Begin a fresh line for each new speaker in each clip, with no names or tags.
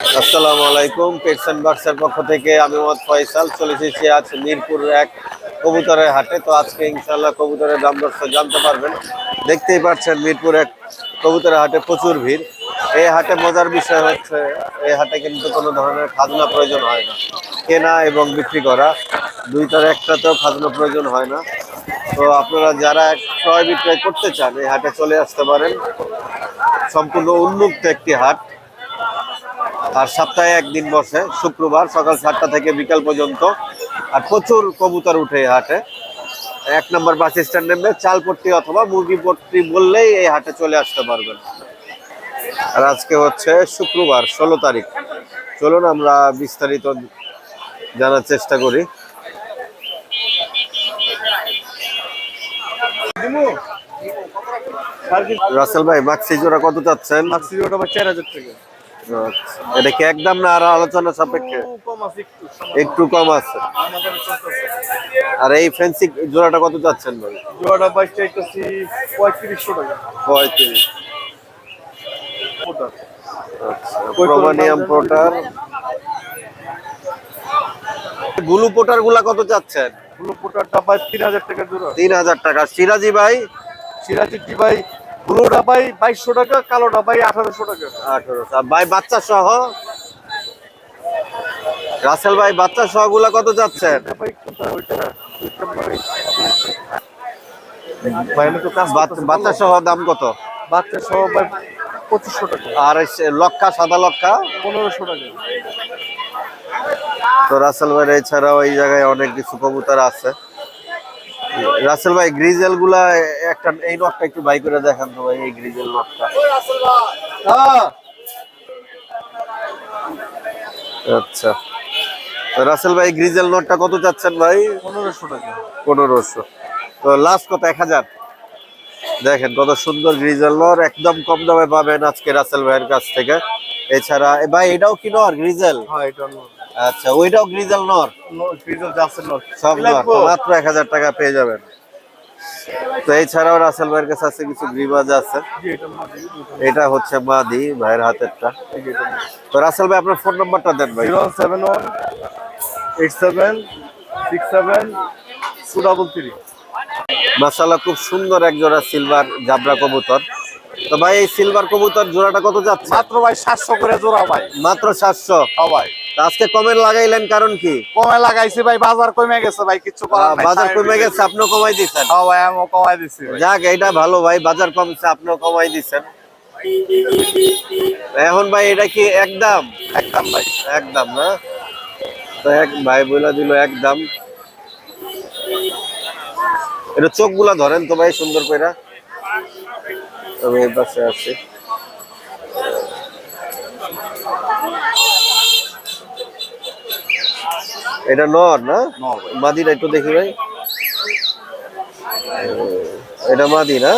আসসালামু আলাইকুম pets and বার্ডসের পক্ষ থেকে আমি মোহাম্মদ ফয়সাল, চলে এসেছি আজ মিরপুর এক কবুতরের হাটে। তো আজকে ইনশাল্লাহ কবুতরের দাম দর্শ জানতে পারবেন। দেখতেই পাচ্ছেন মিরপুর এক কবুতরের হাটে প্রচুর ভিড়। এই হাটে মজার বিষয় হচ্ছে, এই হাটে কিন্তু কোনো ধরনের খাজনা প্রয়োজন হয় না। কেনা এবং বিক্রি করা, দুইটার একটাতেও খাজনা প্রয়োজন হয় না। তো আপনারা যারা ক্রয় বিক্রয় করতে চান, এই হাটে চলে আসতে পারেন। সম্পূর্ণ উন্মুক্ত একটি হাট। আর সপ্তাহে একদিন বসে শুক্রবার সকাল সাতটা থেকে বিকাল পর্যন্ত। আর প্রচুর কবুতর উঠে হাটে। এক নম্বর বাস স্ট্যান্ড নেমে চালপট্টি অথবা মুরগি মুরগিপট্টি বললেই এই হাটে চলে আসতে পারবেন। আর আজকে হচ্ছে শুক্রবার ষোলো তারিখ। চলুন আমরা বিস্তারিত জানার চেষ্টা করি। রাসেল ভাই মাক্সি জোড়া কত চাচ্ছেন?
মাক্সি আবার চার হাজার টাকা।
এটা কি একদম না আর আলোচনা সাপেক্ষে?
একটু
কম আছে আর এই ফেন্সি জোড়াটা কত চাচ্ছেন ভাই?
জোয়াটা বাইশ চাইতেছি পঁয়ত্রিশশো টাকা।
পঁয়ত্রিশ। প্রোমানিয়াম পোটার ব্লু পোটারগুলা কত চাচ্ছেন?
ব্লু পোটারটা তিন হাজার টাকা জোড়া।
তিন হাজার টাকা। সিরাজি ভাই?
সিরাজিটি ভাই ব্লুটা পাই বাইশশো টাকা কালোটা পাই আঠারোশো টাকা।
আঠারোশো। ভাই বাচ্চা সহ? রাসেল ভাই বাচ্চা সহগুলা কত বাচ- বাচ্চা সহ দাম কত?
বাচ্চা সহ ভাই পঁচিশশো টাকা।
আর লক্ষা সাদা লক্ষা
পনেরোশো টাকা।
তো রাসেল ভাই এছাড়াও এই জায়গায় অনেক কিছু কবুতর আছে। রাসেল ভাই গ্রিজেলগুলা একটা এই নটটা একটু বাই করে দেখান তো ভাই এই গ্রিজেল নটটা। আচ্ছা। তো রাসেল ভাই গ্রিজেল নোটটা কত চাচ্ছেন ভাই?
পনেরোশো টাকা।
পনেরোশো। তো লাস্ট কত? এক হাজার। দেখেন কত সুন্দর গ্রিজেল নর একদম কম দামে পাবেন আজকে রাসেল ভাইয়ের কাছ থেকে। এছাড়া ভাই এটাও কি নর গ্রিজেল?
হ্যাঁ এটা
আচ্ছা ওইটাও গ্রিজেল নর
ফ্রিজের যাচ্ছে না
সব নর মাত্র এক হাজার টাকা পেয়ে যাবেন। তো এছাড়াও রাসেল ভাইয়ের কাছে আছে কিছু গ্রিবাজ আছে?
এটা
হচ্ছে মাদি ভাইয়ের হাতেরটা। তো রাসেল ভাই আপনার ফোন নাম্বারটা দেন ভাই।
Zero seven one eight seven six seven two double three
মাসাল্লাহ খুব সুন্দর এক জোড়া সিলভার জাবরা কবুতর। তো ভাই এই সিলভার কবুতর জোড়াটা কত যাচ্ছে?
মাত্র ভাই সাতশো করে জোড়া ভাই।
মাত্র সাতশো।
সবাই
আজকে কমে লাগাইলেন কারণ কি?
কমে লাগাইছি ভাই বাজার কমে গেছে ভাই কিছু
বাজার কমে গেছে আপনিও কমাই দিচ্ছেন
হ্যাঁ ভাই আমিও কমাই দিছি
যাক এটা ভালো ভাই বাজার কমছে আপনিও কমাই দিচ্ছেন এখন ভাই এটা কি একদম
একদম ভাই।
একদম না? তো এক ভাই বলে দিল একদম এটা চোখগুলা ধরেন তো ভাই সুন্দর করে আমি এই পাশে আছি। এটা নর না। মাদিটা একটু দেখি ভাই। এটা মাদি না?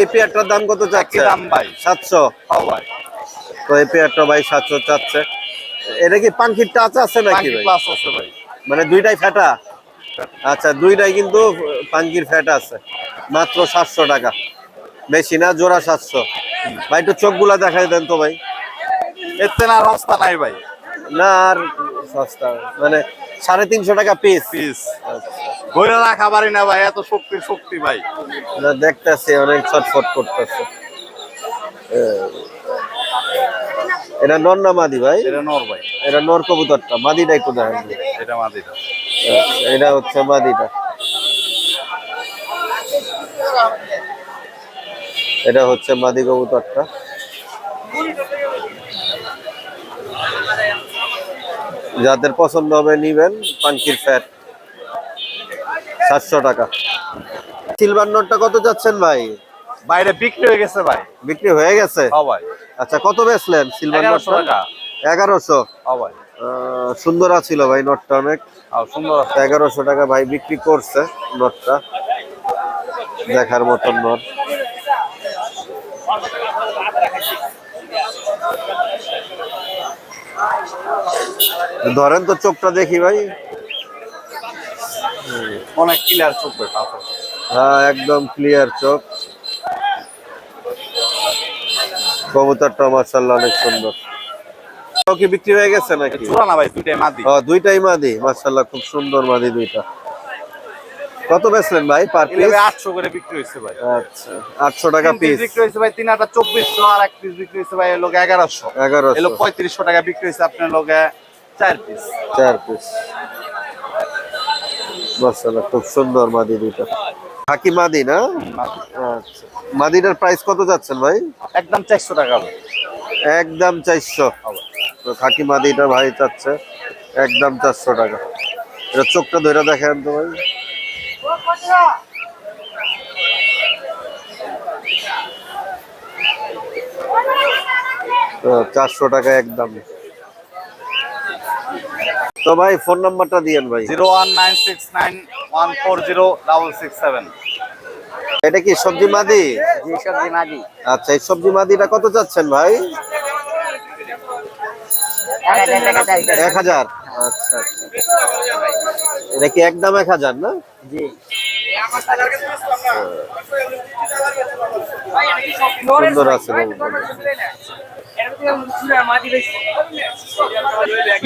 এই পেয়ারটার দাম কত চাচ্ছে?
দাম ভাই।
সাতশো।
হ্যাঁ
তো এই পেয়ারটা ভাই সাতশো চাচ্ছে। এটা কি পাঙ্কির টাচ আছে নাকি ভাই? মানে দুইটাই ফ্যাটা। আচ্ছা দুইটাই কিন্তু পাঙ্কির ফ্যাট আছে। মাত্র সাতশো টাকা। বেশি না জোড়া সাতশো। ভাই একটু চোখগুলা দেখাই দেন তো ভাই।
এর থেকে আর রাস্তা নাই ভাই।
না আর সস্তা মানে সাড়ে তিনশো টাকা পিস
পিস ধরে রাখা পারি না ভাই এত শক্তি শক্তি ভাই।
না দেখতেছি অনেক ছটফট করতেছে। এটা নর না মাদি ভাই?
এটা নর ভাই।
এটা নর কবুতরটা মাদিটা একটু দেখেন।
এটা মাদিটা।
এটা হচ্ছে মাদিটা। এটা হচ্ছে মাদি কবুতরটা। যাদের পছন্দ হবে নিবেন পাঙ্কির ফ্যাট সাতশো টাকা। সিলভার নোটটা কত যাচ্ছেন ভাই?
বাইরে বিক্রি হয়ে গেছে ভাই।
বিক্রি হয়ে গেছে?
হ্যাঁ ভাই।
আচ্ছা কত বেচলেন সিলভার নোটটা এগারোশো?
হ্যাঁ ভাই।
সুন্দর আছিল ভাই নোটটা অনেক।
সুন্দর আছে।
এগারোশো টাকা ভাই বিক্রি করছে নোটটা দেখার মতন নোট ধরেন তো চোখটা দেখি ভাই।
অনেক ক্লিয়ার চোখ
হ্যাঁ একদম ক্লিয়ার চোখ। কবুতরটা মাশাআল্লাহ অনেক সুন্দর। কি বিক্রি হয়ে গেছে নাকি?
না ভাই দুইটাই মাদি।
দুইটাই মাদি মাশাআল্লাহ খুব সুন্দর মাদি দুইটা। কত বেচলেন ভাই পার পিস
এগুলো আটশো করে বিক্রি হয়েছে ভাই।
আচ্ছা আটশো টাকা পিস
বিক্রি হয়েছে ভাই তিন হাজার চব্বিশশো আর এক পিস বিক্রি হয়েছে ভাই লোক এগারোশো।
এগারোশো।
এলো পঁয়ত্রিশশো টাকা বিক্রি হয়েছে আপনার লোকে চার পিস
চার পিস মাশাআল্লাহ খুব সুন্দর মাদি দুইটা। হাকি মাদি না? আচ্ছা। মাদিটার প্রাইস কত যাচ্ছেন ভাই?
একদম চারশো টাকা
একদম চারশো। তো খাকি মাদিটা ভাই চাচ্ছে একদম চারশো টাকা। এটা চোখটা ধরে দেখেন তো ভাই। চারশো টাকা একদম। তো ভাই ফোন নাম্বারটা দিয়েন ভাই।
Zero one nine six nine one four zero double six seven.
এটা কি সবজি মাদি?
জি সবজি মাদি।
আচ্ছা এই সবজি মাদিটা কত চাচ্ছেন ভাই?
এক হাজার।
আচ্ছা আচ্ছা। এটা কি একদম এক হাজার না?
জি।
সুন্দর আছে।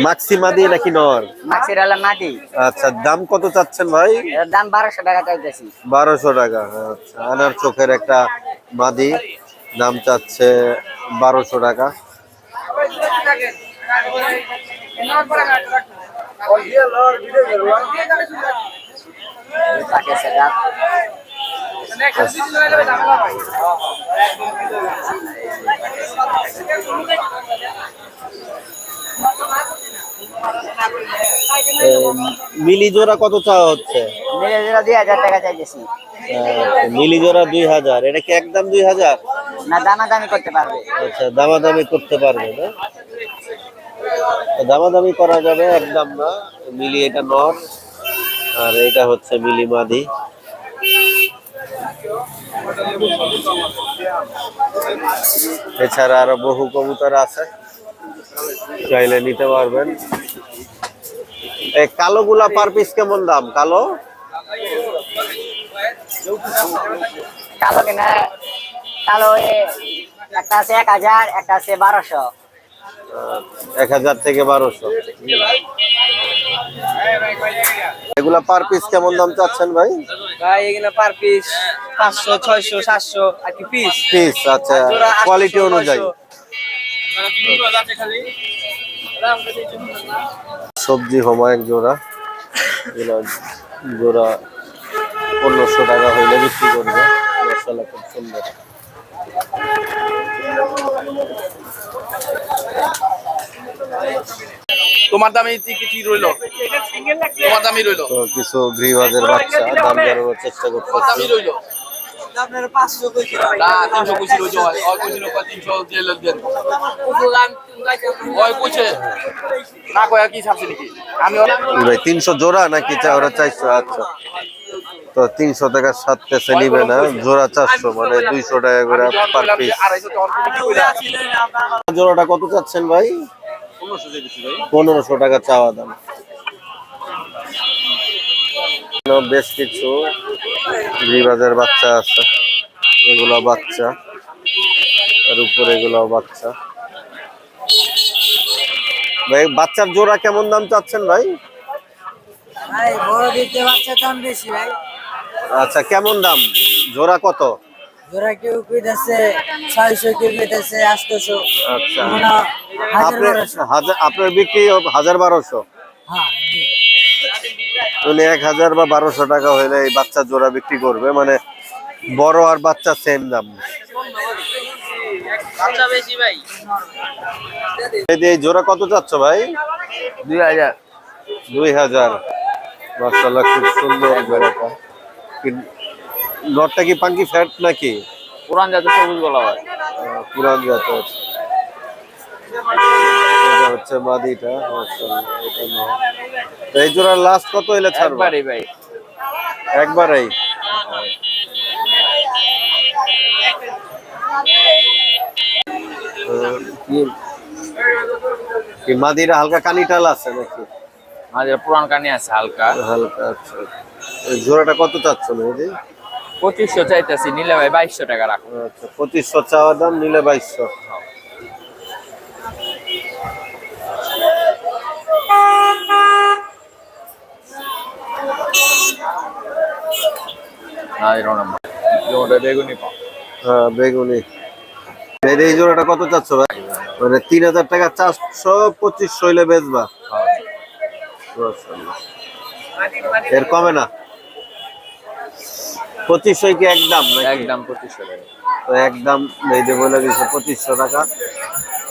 মাক্সি মাদি নাকি নর?
মাছের আলা মাটি
আচ্ছা দাম কত চাচ্ছেন ভাই?
এর দাম বারোশো টাকা চাইতেছি।
বারোশো টাকা আচ্ছা। আনার চোখের একটা মাদি দাম চাচ্ছে বারোশো টাকা।
তাকে সেটা
এম, মিলি জোড়া কত চাওয়া হচ্ছে?
মিলে দিলে দুই হাজার টাকা চাইতেছি।
আচ্ছা, মিলি জোড়া দুই হাজার। এটা কি একদম দুই হাজার?
না দামাদামি করতে পারবে।
আচ্ছা দামাদামি করতে পারবে না? তো দামাদামি করা যাবে একদম না। মিলি এটা নর আর এটা হচ্ছে মিলি মাদি। এছাড়া আরও বহু কবুতর আছে। চাইলে নিতে পারবেন। এই কালো গুলা পার পিস কেমন দাম? কালো?
কালো কিনা? কালো একটা আছে এক হাজার, একটা আছে বারোশো।
এক হাজার থেকে বারোশো। এগুলা পার পিস কেমন দাম চাচ্ছেন ভাই?
ভাই এগুলো পার পিস পাঁচশো ছয়শো সাতশো আর কি পিস
পিস আচ্ছা। কোয়ালিটি অনুযায়ী। সবজি হোমায়ক জোড়া। এগুলা জোড়া পনেরোশো টাকা হইলে বিক্রি করবে। মশলা খুব সুন্দর।
তোমার দামে কি রইল? তোমার দামই রইল।
তো কিছু গৃহবাজের বাচ্চা দাম চেষ্টা করতেছি।
রইল। না তিনশো কুচি রইল ওই কুচি রইল তিনশো দিয়ে দেন ওই কুচে না কয়া কি ছাপছে নাকি? আমি
ভাই তিনশো জোড়া নাকি চা ওরা চারশো আচ্ছা তো তিনশো টাকা সাত পেসে নিবে না জোড়া চারশো মানে দুইশো টাকা করে পার পিস জোড়াটা কত চাচ্ছেন ভাই? পনেরোশো টাকা চাওয়া দাম। বেশ কিছু। রিবাজের বাচ্চা আছে। এগুলো বাচ্চা। আর উপরে এগুলো বাচ্চা। ভাই বাচ্চার জোড়া কেমন দাম চাচ্ছেন ভাই?
ভাই বড় দিতে বাচ্চা দাম বেশি ভাই।
আচ্ছা কেমন দাম? জোড়া কত?
জোড়া কেউ কইতাছে ছয়শো কেউ কইতাছে আটশোশো।
আচ্ছা। আপনার হাজার আপনার বিক্রি হাজার বারোশো?
হ্যাঁ
উনি এক হাজার বা বারোশো টাকা হইলে এই বাচ্চা জোড়া বিক্রি করবে মানে বড় আর বাচ্চা সেম দাম। এই এই জোড়া কত চাচ্ছ ভাই?
দুই হাজার।
দুই হাজার। খুব সুন্দর জোড়াটা। নটটা কি পাঙ্কি ফ্যাট নাকি?
পুরান জাতের সবুজ গলা হয়।
পুরান জাতের। এটা হচ্ছে মাদিটা এটা। তো এই জোড়ার লাস্ট কত হইলে ছাড়বে?
একবারই ভাই।
একবারেই? কি মাদিরা হালকা কানিটাল আছে নাকি?
আমাদের পুরান কানে আছে হালকা।
হালকা আচ্ছা। জোড়াটা কত চাচ্ছেন এই যে
পঁচিশশো চাইতেছি নিলে ভাই বাইশশো টাকা রাখো।
আচ্ছা পঁচিশশো চাওয়ার দাম নিলে বাইশশো।
হ্যাঁ, বেগুনি
হ্যাঁ বেগুনি। এই জোড়াটা কত চাচ্ছ ভাই? মানে তিন হাজার টাকা চারশো পঁচিশশো হইলে বেচবা। এর কমে না? পঁচিশশো কি একদম
একদম পঁচিশশো টাকা।
তো একদম এই যে বলে দিচ্ছে পঁচিশশো টাকা।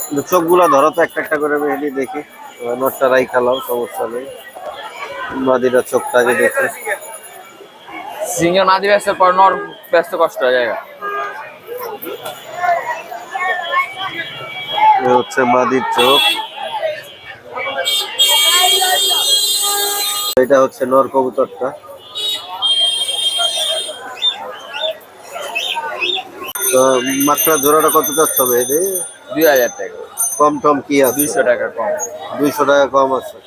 কিন্তু চোখগুলো ধরো তো একটা একটা করে মেহেদি দেখি। নোটটা রাই খেলাও সমস্যা নেই। মাদিরা চোখটা আগে দেখি।
সিংহ না দিয়ে ব্যস্ত পর নর ব্যস্ত কষ্ট হয়ে যায়।
হচ্ছে মাদির চোখ। এটা হচ্ছে নর কবুতরটা। তো মাত্রা জোড়াটা কত চাচ্ছ মেহেদি
দুই হাজার টাকা।
কম টম কি আছে?
দুইশো টাকা কম।
দুইশো টাকা কম আছে।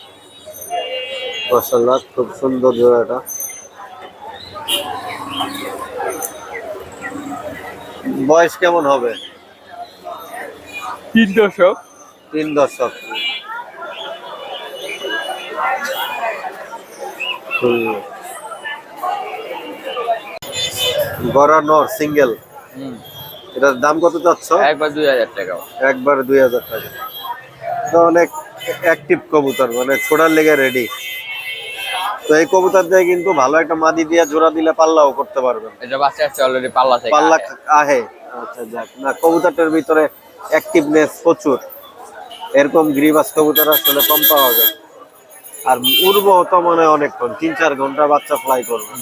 মাসাল্লাহ খুব সুন্দর জোড়াটা। বয়স কেমন হবে?
তিন দশক।
তিন দশক। গড়া নর সিঙ্গেল। এটার দাম কত চাচ্ছ?
একবার দুই হাজার টাকা।
একবার দুই হাজার টাকা। তো অনেক অ্যাক্টিভ কবুতর মানে ছোড়ার লেগে রেডি তো এই কবুতর দিয়ে কিন্তু ভালো একটা মাদি দিয়ে জোড়া দিলে পাল্লাও করতে পারবেন
এটা বাচ্চা আছে অলরেডি পাল্লা থেকে
পাল্লা
আহে।
আহে। আচ্ছা যাক। না কবুতরটার ভিতরে অ্যাক্টিভনেস প্রচুর। এরকম গ্রিবাস কবুতর আসলে কম পাওয়া যায়। আর উর্বরতা মানে অনেকক্ষণ তিন চার ঘণ্টা বাচ্চা ফ্লাই করবে।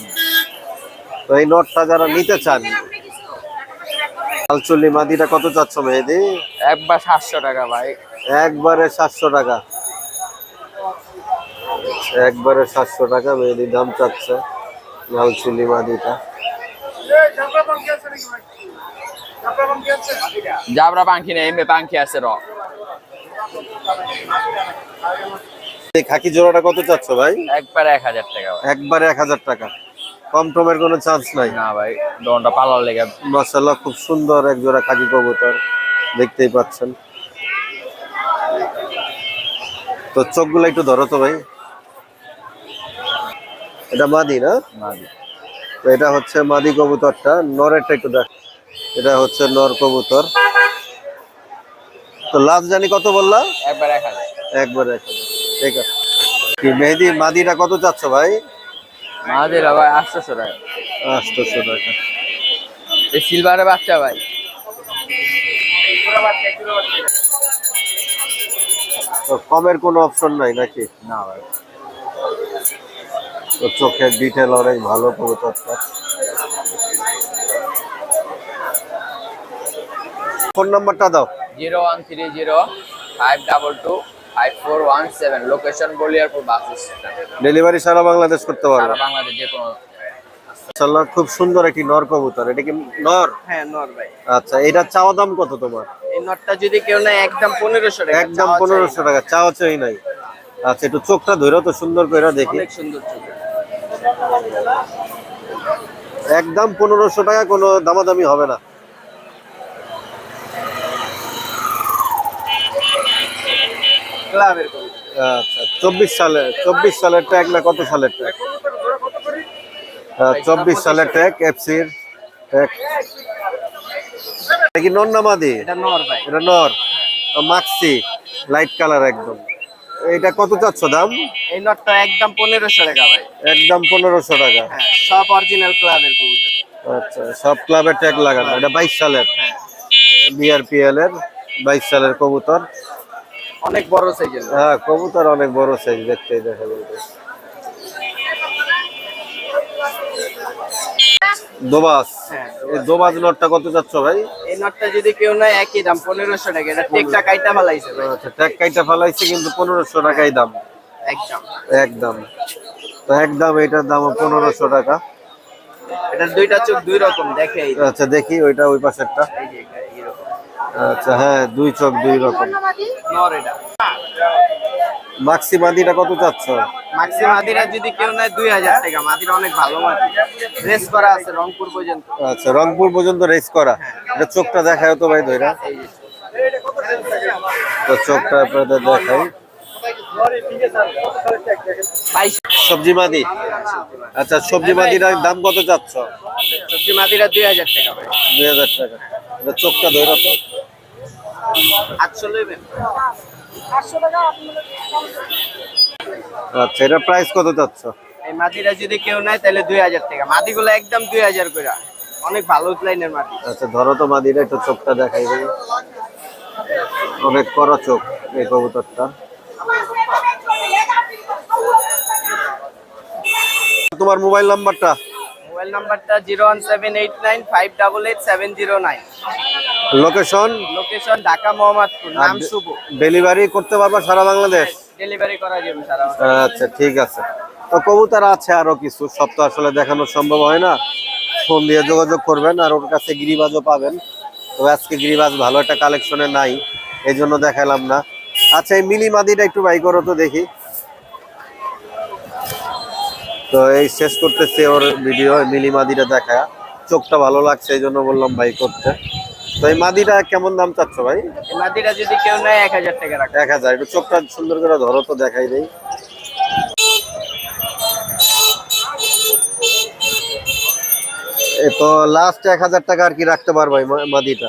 তো এই নটটা যারা নিতে চান আলচল্লি মাদিটা কত চাচ্ছ মেহেদি?
একবার সাতশো টাকা ভাই।
একবারে সাতশো টাকা। একবারে সাতশো টাকা মেহেদি দাম চাচ্ছে লাল মাদিটা।
জাবরা পাখি নেই এমনি পাখি আছে র।
এই খাকি জোড়াটা কত চাচ্ছ ভাই?
একবার এক হাজার টাকা
একবারে এক হাজার টাকা। কম টমের কোনো চান্স নাই।
না ভাই দোনটা পাল্লার লেগে।
মাসাল্লাহ খুব সুন্দর এক জোড়া খাকি কবুতর। দেখতেই পাচ্ছেন। তো চোখগুলো একটু ধরো তো ভাই। এটা মাদি না?
দিই।
তো এটা হচ্ছে মাদি কবুতরটা। নরেরটা একটু দেখ। এটা হচ্ছে নর কবুতর। তো লাস্ট জানি কত বললা?
একবার এক হাজার।
একবার এক হাজার। ঠিক আছে কি মেহেদি মাদিটা কত চাচ্ছ ভাই?
আমাদের ভাই আটশোশো টাকা।
আটশোশো টাকা।
এই সিলভারের বাচ্চা ভাই।
কমের কোনো অপশন নাই নাকি?
না ভাই।
তো চোখের ডিটেল অনেক ভালো কবুতরটা ফোন নাম্বারটা দাও।
Zero one three zero five double two five four one seven. Location Baliarpur bus stand
delivery সারা বাংলাদেশ করতে পারবে।
সারা বাংলাদেশ যে কোনো
মাশাআল্লাহ খুব সুন্দর একটি নর কবুতর। এটা কি নর?
হ্যাঁ নর ভাই।
আচ্ছা এটা চাওয়া দাম কত তোমার?
এই নটটা যদি কেউ নেয় একদম পনেরোশো টাকা।
একদম
চাওয়া চাই
পনেরোশো টাকা চাওয়া চাই নাই। আচ্ছা একটু চোখটা ধরে তো সুন্দর করে
না।
দেখি।
অনেক সুন্দর চোখ।
একদম পনেরোশো টাকা কোনো দামাদামি হবে না।
ক্লাবের
আচ্ছা চব্বিশ সালে চব্বিশ সালের ট্যাগ না কত সালের ট্যাগ চব্বিশ সালের ট্যাগ এফসির ট্যাগ এটা কি নর
এটা নর ভাই।
এটা নর। মাক্সি লাইট কালার একদম। এটা কত চাচ্ছ দাম?
এই নটটা একদম পনেরোশো টাকা ভাই।
একদম পনেরোশো টাকা।
হ্যাঁ সব অরিজিনাল ক্লাবের কবুতর।
আচ্ছা সব ক্লাবের ট্যাগ লাগানো। এটা বাইশ সালের বিআরপিএল এর বাইশ সালের কবুতর।
অনেক বড় সাইজের
হ্যাঁ কবুতর অনেক বড় সাইজ দেখতেই দেখা যাবে দোবাস
হ্যাঁ,
দোবাজ নটটা কত চাচ্ছ ভাই?
এই নটটা যদি কেউ একই দাম পনেরোশো টাকা। এটা টেকটা কাইটা ফেলাইছে
আচ্ছা ট্যাগ কাইটা ফেলাইছে কিন্তু পনেরোশো টাকাই দাম।
একদম।
একদম। তো একদম এটার দাম পনেরোশো টাকা।
এটার দুইটা চোখ দুই রকম দেখে
আচ্ছা দেখি ওইটা ওই পাশেরটা
এই যে এটা, এইরকম।
আচ্ছা হ্যাঁ দুই চোখ দুই রকম।
নর এটা
মাক্সি মাদিটা কত চাচ্ছ?
মাক্সি মাদিরা যদি কেউ নেয় দুই হাজার টাকা। মাদিরা অনেক ভালো মাদি। রেস করা আছে রংপুর পর্যন্ত।
আচ্ছা রংপুর পর্যন্ত রেস করা। এটা চোখটা দেখায় তো ভাই ধইরা তো চোখটা আপনাদের দেখাই। সবজি মাদি? আচ্ছা সবজি মাদির দাম কত চাচ্ছ?
সবজি মাদিরা দুই হাজার টাকা।
দুই হাজার টাকা। চোখটা ধরে তো।
আটশো নেবেন?
আচ্ছা এটা প্রাইস কত চাচ্ছ?
এই মাদিরা যদি কেউ নেয় তাহলে দুই হাজার টাকা। মাদিগুলো একদম দুই হাজার করে। অনেক ভালো লাইনের মাটি
আচ্ছা ধরো তো মাদিরা একটু চোখটা দেখাই দেবে অনেক কড়া চোখ এই কবুতরটা। তোমার মোবাইল নাম্বারটা?
মোবাইল নাম্বারটা zero one seven eight nine five double eight seven zero nine.
Location
location Dhaka Mohammadpur নাম শুভ।
ডেলিভারি করতে পারবা সারা বাংলাদেশ?
ডেলিভারি করা যাবে সারা
আচ্ছা ঠিক আছে। তো কবুতর আছে আরও কিছু সব তো আসলে দেখানো সম্ভব হয় না। ফোন দিয়ে যোগাযোগ করবেন আর ওর কাছে গিরিবাজও পাবেন। তো আজকে গিরিবাজ ভালো একটা কালেকশনে নাই এই জন্য দেখালাম না। আচ্ছা এই মিলি মাদিটা একটু বাই করো তো দেখি। তো এই শেষ করতেছে ওর ভিডিও মিলি মাদিটা দেখা। চোখটা ভালো লাগছে এই জন্য বললাম ভাই করতে। তো এই মাদিটা কেমন দাম চাচ্ছ ভাই?
মাদিটা যদি কেউ নেয় এক হাজার টাকা রাখবে।
এক হাজার একটু চোখটা সুন্দর করে ধরো তো দেখাই দেই। তো লাস্ট এক হাজার টাকা আর কি রাখতে পারব মাদিটা।